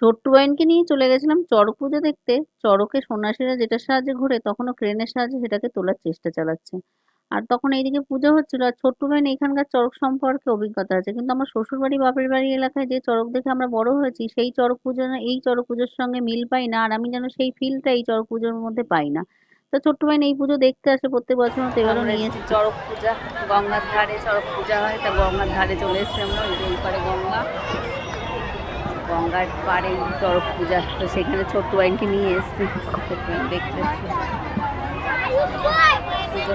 ছোট্ট বাইনকে নিয়ে চলে গেছিলাম চড়ক পুজো দেখতে। চড়কে সন্ন্যাসীরা যেটার সাহায্যে ঘোরে তখনও ক্রেনের সাহায্যে সেটাকে তোলার চেষ্টা চালাচ্ছে। আর তখন এইদিকে পুজো হচ্ছিল আর ছোট্ট বাইন এখানকার চড়ক সম্পর্কে অভিজ্ঞতা আছে। কিন্তু আমার শ্বশুর বাড়ি বাপের বাড়ি এলাকায় যে চড়ক দেখে আমরা বড় হয়েছি সেই চড়ক পুজো এই চড়ক পুজোর সঙ্গে মিল পাই না। আর আমি যেন সেই ফিলটা এই চড়ক পুজোর মধ্যে পাই না। তো ছোট্ট বাইন এই পুজো দেখতে আসে প্রত্যেক বছর মতো এবারও নিয়ে এসেছি চড়ক পূজা গঙ্গার ধারে চড়ক পূজা হয় তা গঙ্গার ধারে চলে এসেছি আমরা এই পারে গঙ্গা। গঙ্গার পাড়ে চড়ক পূজা তো সেখানে ছোট্ট বাইনকে নিয়ে এসেছি। ছোট্ট বাইন দেখতে পুজো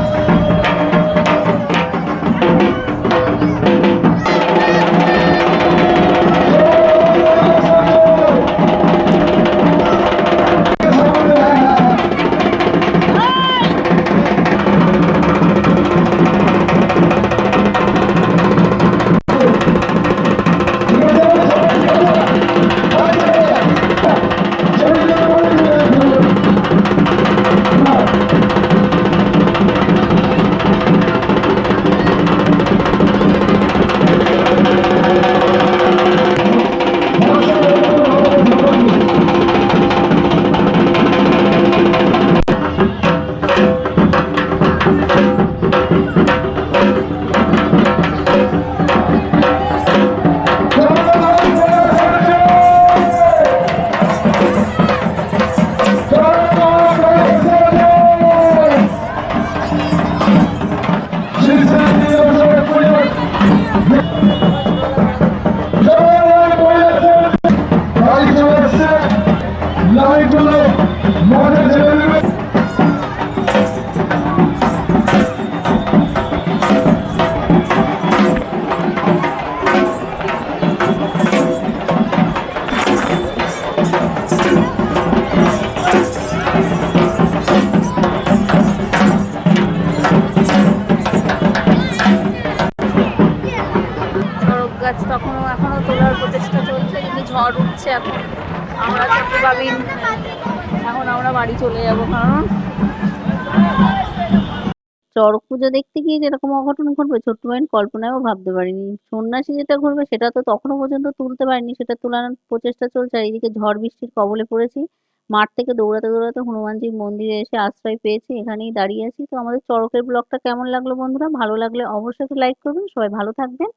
গাছ তখনও এখনও তোলার প্রচেষ্টা চলছে কিন্তু ঝড় উঠছে এখন আমরা ভাবিন এখন আমরা বাড়ি চলে যাব, কারণ চড়ক পুজো দেখতে গিয়ে যেরকম অঘটন ঘটবে, ছোট্ট বাইন কল্পনায়ও ভাবতে পারিনি। সন্ন্যাসী যেটা ঘটবে সেটা তো তখনও পর্যন্ত তুলতে পারিনি, সেটা তোলার প্রচেষ্টা চলছে। আর এইদিকে ঝড় বৃষ্টির কবলে পড়েছি। মাঠ থেকে দৌড়াতে দৌড়াতে হনুমানজির মন্দিরে এসে আশ্রয় পেয়েছি, এখানেই দাঁড়িয়ে আছি। তো আমাদের চড়কের ব্লগটা কেমন লাগল বন্ধুরা? ভালো লাগলে অবশ্যই লাইক করবেন। সবাই ভালো থাকবেন।